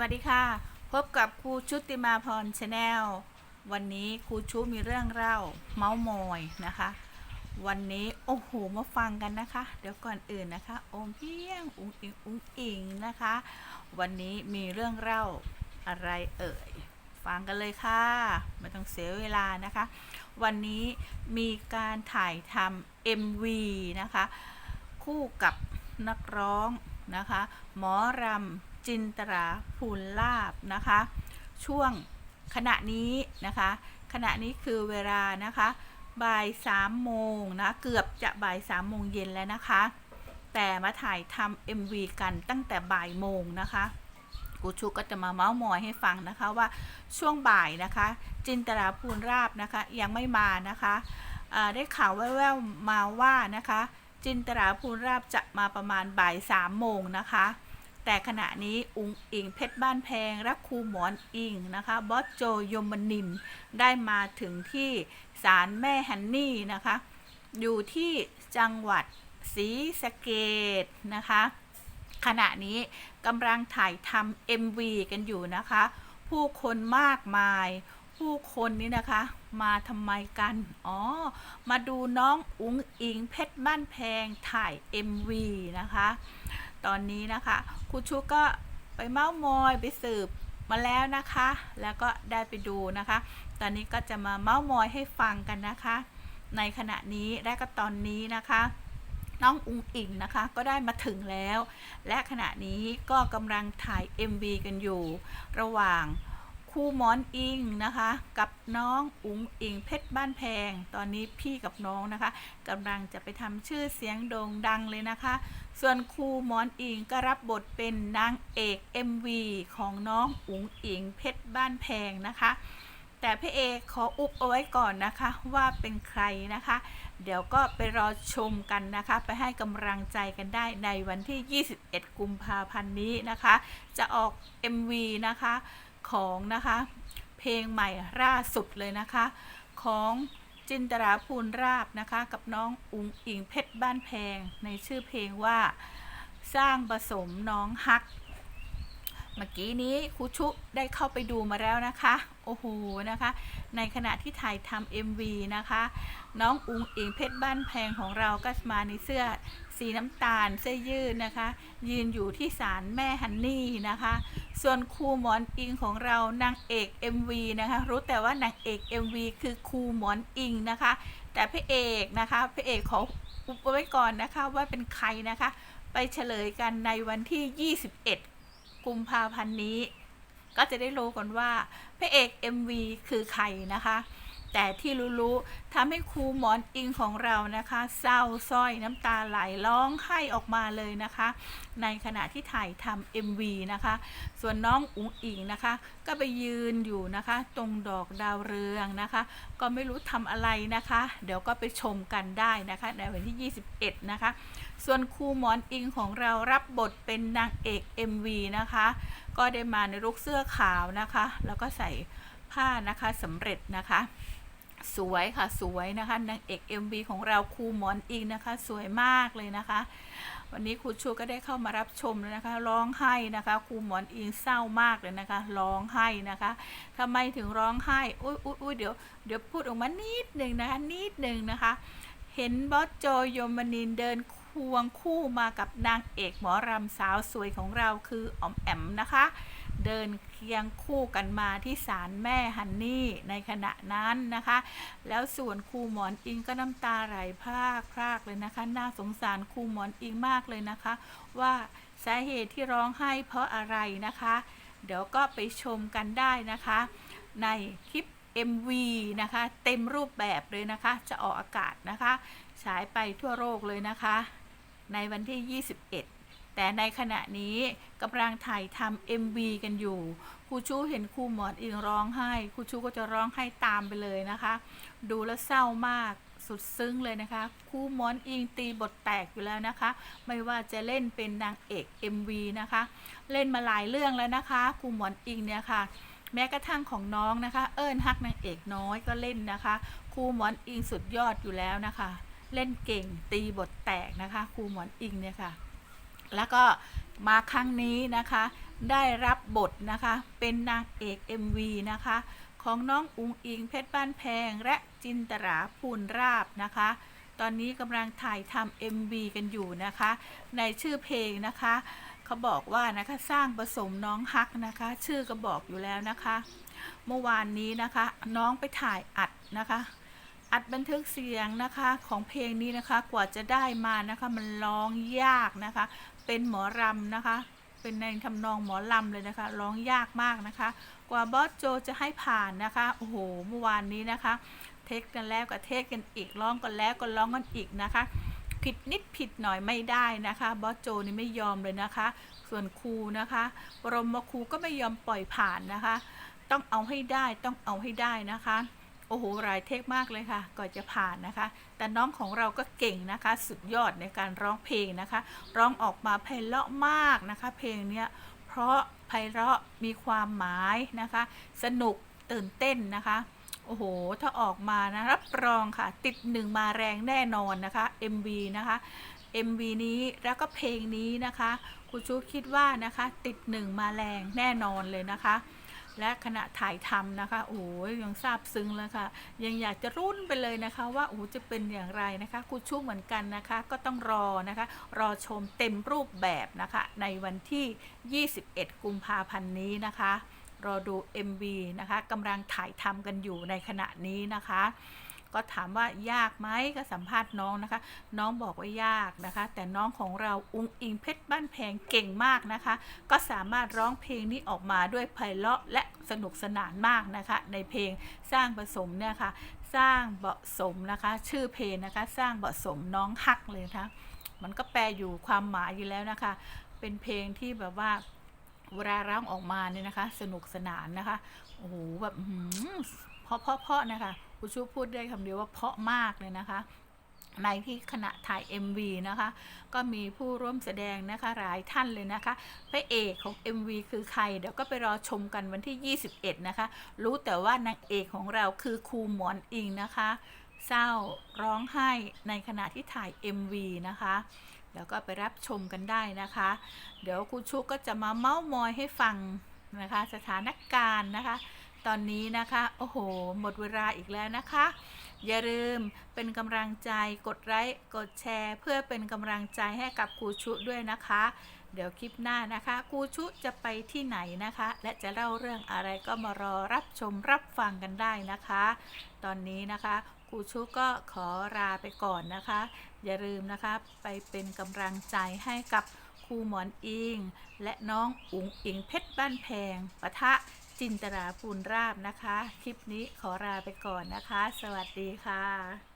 วัสดีค่ะ พบกับครูชุติมาพรชาแนลวันนี้ครูชุมีเรื่องเล่าเมาส์มอยนะคะ วันนี้โอ้โหมาฟังกันนะคะ เดี๋ยวก่อนอื่นนะคะโอมเพียงอุ้งอิงอุ้งอิงนะคะ วันนี้มีเรื่องเล่าอะไรเอ่ยฟังกันเลยค่ะไม่ต้องเสียเวลานะคะ วันนี้มีการถ่ายทำ MV นะคะ คู่กับนักร้องนะคะ หมอรำ จินตราภูลลาบนะคะ ช่วงขณะนี้นะคะ ขณะนี้คือเวลานะคะบ่ายสามโมงนะเกือบจะบ่ายสามโมงเย็นแล้วนะคะ แต่มาถ่ายทำ MV กันตั้งแต่บ่ายโมงนะคะกูชูก็จะมาเมาส์มอยให้ฟังนะคะว่าช่วงบ่ายนะคะ จินตราภูลราบนะคะยังไม่มานะคะได้ข่าวแว่วๆมาว่านะคะ จินตราภูลราบจะมาประมาณบ่ายสามโมงนะคะ แต่ขณะนี้อุงอิงเพชรบ้านแพงและครูหมอนอิงนะคะบอสโจยมนินได้มาถึงที่ศาลแม่ฮันนี่นะคะ อยู่ที่จังหวัดศรีสะเกดนะคะ ขณะนี้กำลังถ่ายทำ MV กันอยู่นะคะ ผู้คนมากมาย ผู้คนนี้นะคะ มาทำไมกัน อ๋อ มาดูน้องอุ๋งอิงเพชรบ้านแพงถ่าย MV นะคะ ตอนนี้นะคะครูชุกก็ไปเม้าท์มอยไปสืบมาแล้วนะคะ แล้วก็ได้ไปดูนะคะ ตอนนี้ก็จะมาเม้าท์มอยให้ฟังกันนะคะ ในขณะนี้และก็ตอนนี้นะคะ น้องอุงอิงนะคะ ก็ได้มาถึงแล้ว และขณะนี้ก็กำลังถ่าย MV กันอยู่ ระหว่าง คู่หมอนอิงนะคะ กับน้องอุงอิงเพชรบ้านแพง ตอนนี้พี่กับน้องนะคะกำลังจะไปทำชื่อเสียงโด่งดังเลยนะคะ ส่วนครูหมอนอิงก็รับบทเป็นนางเอก MV ของน้องอุงอิงเพชรบ้านแพงนะคะ แต่พี่เอขออุบเอาไว้ก่อนนะคะว่าเป็นใครนะคะ เดี๋ยวก็ไปรอชมกันนะคะ ไปให้กำลังใจกันได้ในวันที่ 21 กุมภาพันธ์นี้นะคะ จะออก MV นะคะ ของนะคะเพลงใหม่ล่าสุดเลยนะคะ ของจินตราภูลราบนะคะกับน้องอุงอิงเพชรบ้านแพง ในชื่อเพลงว่าสร้างผสมน้องฮัก เมื่อกี้นี้ครูชุได้เข้าไปดูมาแล้วนะคะ โอ้โหนะคะ ในขณะที่ถ่ายทำ MV นะคะ น้องอุงอิงเพชรบ้านแพงของเราก็มาในเสื้อสีน้ำตาลเสื้อยืดนะคะ ยืนอยู่ที่ศาลแม่ฮันนี่นะคะ ส่วนครูหมอนอิงของเรานางเอก MV นะคะ รู้แต่ว่านางเอก MV คือครูหมอนอิงนะคะ แต่พระเอกนะคะพระเอกขออุบไว้ก่อนนะคะว่าเป็นใครนะคะ ไปเฉลยกันในวันที่ 21 กุมภาพันธ์นี้ ก็จะได้รู้กันว่าพระเอก MV คือใครนะคะ แต่ที่รู้ๆทำให้ครูหมอนอิงของเรานะคะ เศร้าสร้อยน้ำตาไหลร้องไห้ออกมาเลยนะคะ ในขณะที่ถ่ายทำ MV นะคะ ส่วนน้องอุ๋งอิงนะคะ ก็ไปยืนอยู่นะคะ ตรงดอกดาวเรืองนะคะ ก็ไม่รู้ทำอะไรนะคะ เดี๋ยวก็ไปชมกันได้นะคะ ในวันที่ 21 นะคะ ส่วนครูหมอนอิงของเรารับบทเป็นนางเอก MV นะคะ ก็ได้มาในลุกเสื้อขาวนะคะ แล้วก็ใส่ผ้านะคะสำเร็จนะคะ สวยค่ะสวยนะคะนางเอก MV ของเราครูหมอนอิงนะคะ สวยมากเลยนะคะ วันนี้ครูชูก็ได้เข้ามารับชมแล้วนะคะร้องไห้นะคะครูหมอนอิงเศร้ามากเลยนะคะร้องไห้นะคะทำไมถึงร้องไห้อุ้ยอุ้ยอุ้ยเดี๋ยวเดี๋ยวพูดออกมานิดหนึ่งนะคะนิดหนึ่งนะคะ เห็นบอสโจยมนินเดินควงคู่มากับนางเอกหมอรำสาวสวยของเราคือออมแอมนะคะ เดินเคียงคู่กันมาที่ศาลแม่ฮันนี่ในขณะนั้นนะคะ แล้วส่วนครูหมอนอิงก็น้ำตาไหลพรากพรากเลยนะคะ น่าสงสารครูหมอนอิงมากเลยนะคะ ว่าสาเหตุที่ร้องไห้เพราะอะไรนะคะ เดี๋ยวก็ไปชมกันได้นะคะ ในคลิป MV นะคะ เต็มรูปแบบเลยนะคะ จะออกอากาศนะคะ ฉายไปทั่วโลกเลยนะคะ ในวันที่ 21 แต่ในขณะนี้กำลังถ่ายทำ MV กันอยู่ครูชูเห็นครูหมอนอิงร้องไห้ครูชูก็จะร้องไห้ตามไปเลยนะคะ ดูแล้วเศร้ามากสุดซึ้งเลยนะคะครูหมอนอิงตีบทแตกอยู่แล้วนะคะ ไม่ว่าจะเล่นเป็นนางเอก MV นะคะ เล่นมาหลายเรื่องแล้วนะคะครูหมอนอิงเนี่ยค่ะแม้กระทั่งของน้องนะคะ เอิญฮักนางเอกน้อยก็เล่นนะคะครูหมอนอิงสุดยอดอยู่แล้วนะคะ เล่นเก่งตีบทแตกนะคะครูหมอนอิงเนี่ยค่ะ แล้วก็มาครั้งนี้นะคะ ได้รับบทนะคะ เป็นนางเอก MV นะคะ ของน้องอุงอิงเพชรบ้านแพง และจินตราภูลราบนะคะ ตอนนี้กำลังถ่ายทำ MV กันอยู่นะคะ ในชื่อเพลงนะคะเขาบอกว่านะคะสร้างผสมน้องฮักนะคะ ชื่อก็บอกอยู่แล้วนะคะ เมื่อวานนี้นะคะน้องไปถ่ายอัดนะคะอัดบันทึกเสียงนะคะของเพลงนี้นะคะกว่าจะได้มานะคะมันร้องยากนะคะ เป็นหมอรำนะคะ เป็นในทำนองหมอลำเลยนะคะ ร้องยากมากนะคะ กว่าบอสโจจะให้ผ่านนะคะ โอ้โห เมื่อวานนี้นะคะ เทคกันแล้วก็เทคกันอีก ร้องกันแล้วก็ร้องกันอีกนะคะ ผิดนิดผิดหน่อยไม่ได้นะคะ บอสโจนี่ไม่ยอมเลยนะคะ ส่วนครูนะคะ บรมครูก็ไม่ยอมปล่อยผ่านนะคะ ต้องเอาให้ได้ ต้องเอาให้ได้นะคะ โอ้โหหลายเทคมากเลยค่ะก่อนจะผ่านนะคะ แต่น้องของเราก็เก่งนะคะ สุดยอดในการร้องเพลงนะคะ ร้องออกมาไพเราะมากนะคะ เพลงเนี้ยเพราะไพเราะมีความหมายนะคะ สนุกตื่นเต้นนะคะโอ้โห ถ้าออกมานะรับรองค่ะ ติดหนึ่งมาแรงแน่นอนนะคะ MV นะคะ MV นี้แล้วก็เพลงนี้นะคะครูชูคิดว่านะคะ ติดหนึ่งมาแรงแน่นอนเลยนะคะ และขณะถ่ายทำนะคะโอ้ยยังซาบซึ้งเลยค่ะ ยังอยากจะรุ่นไปเลยนะคะว่าโอ้จะเป็นอย่างไรนะคะครูชูเหมือนกันนะคะ ก็ต้องรอนะคะ รอชมเต็มรูปแบบนะคะ ในวันที่ 21 กุมภาพันธ์นี้นะคะ รอดู MV นะคะกำลังถ่ายทำกันอยู่ในขณะนี้นะคะ ก็ถามว่ายากไหมก็สัมภาษณ์น้องนะคะ น้องบอกว่ายากนะคะ แต่น้องของเราอุงอิงเพชรบ้านแพงเก่งมากนะคะ ก็สามารถร้องเพลงนี้ออกมาด้วยไพเราะและสนุกสนานมากนะคะ ในเพลงสร้างผสมเนี่ยค่ะ สร้างเบาะสมนะคะ ชื่อเพลงนะคะ สร้างเบาะสมน้องฮักเลยนะคะมันก็แปลอยู่ความหมายอยู่แล้วนะคะ เป็นเพลงที่แบบว่าเวลาร้องออกมาเนี่ยนะคะ สนุกสนานนะคะ โอ้โหแบบหือเพาะเพาะเพาะนะคะ ครูชูพูดได้คำเดียวว่าเพาะมากเลยนะคะ ในที่ขณะถ่าย MV นะคะ ก็มีผู้ร่วมแสดงนะคะหลายท่านเลยนะคะพระเอกของ MV คือใคร เดี๋ยวก็ไปรอชมกันวันที่ 21 นะคะ รู้แต่ว่านางเอกของเราคือครูหมอนอิงนะคะ เศร้าร้องไห้ในขณะที่ถ่าย MV นะคะแล้วก็ไปรับชมกันได้นะคะ เดี๋ยวครูชุกก็จะมาเม้ามอยให้ฟังนะคะ สถานการณ์นะคะ ตอนนี้นะคะ โอ้โห หมดเวลาอีกแล้วนะคะ อย่าลืมเป็นกำลังใจกดไลค์กดแชร์ เพื่อเป็นกำลังใจให้กับครูชุด้วยนะคะ เดี๋ยวคลิปหน้านะคะครูชุจะไปที่ไหนนะคะ และจะเล่าเรื่องอะไรก็มารอรับชมรับฟังกันได้นะคะ ตอนนี้นะคะครูชุก็ขอลาไปก่อนนะคะ อย่าลืมนะคะไปเป็นกำลังใจให้กับครูหมอนอิง และน้องอุ๋งอิงเพชรบ้านแพงปะทะ จินตราภูลราบนะคะ คลิปนี้ขอลาไปก่อนนะคะ สวัสดีค่ะ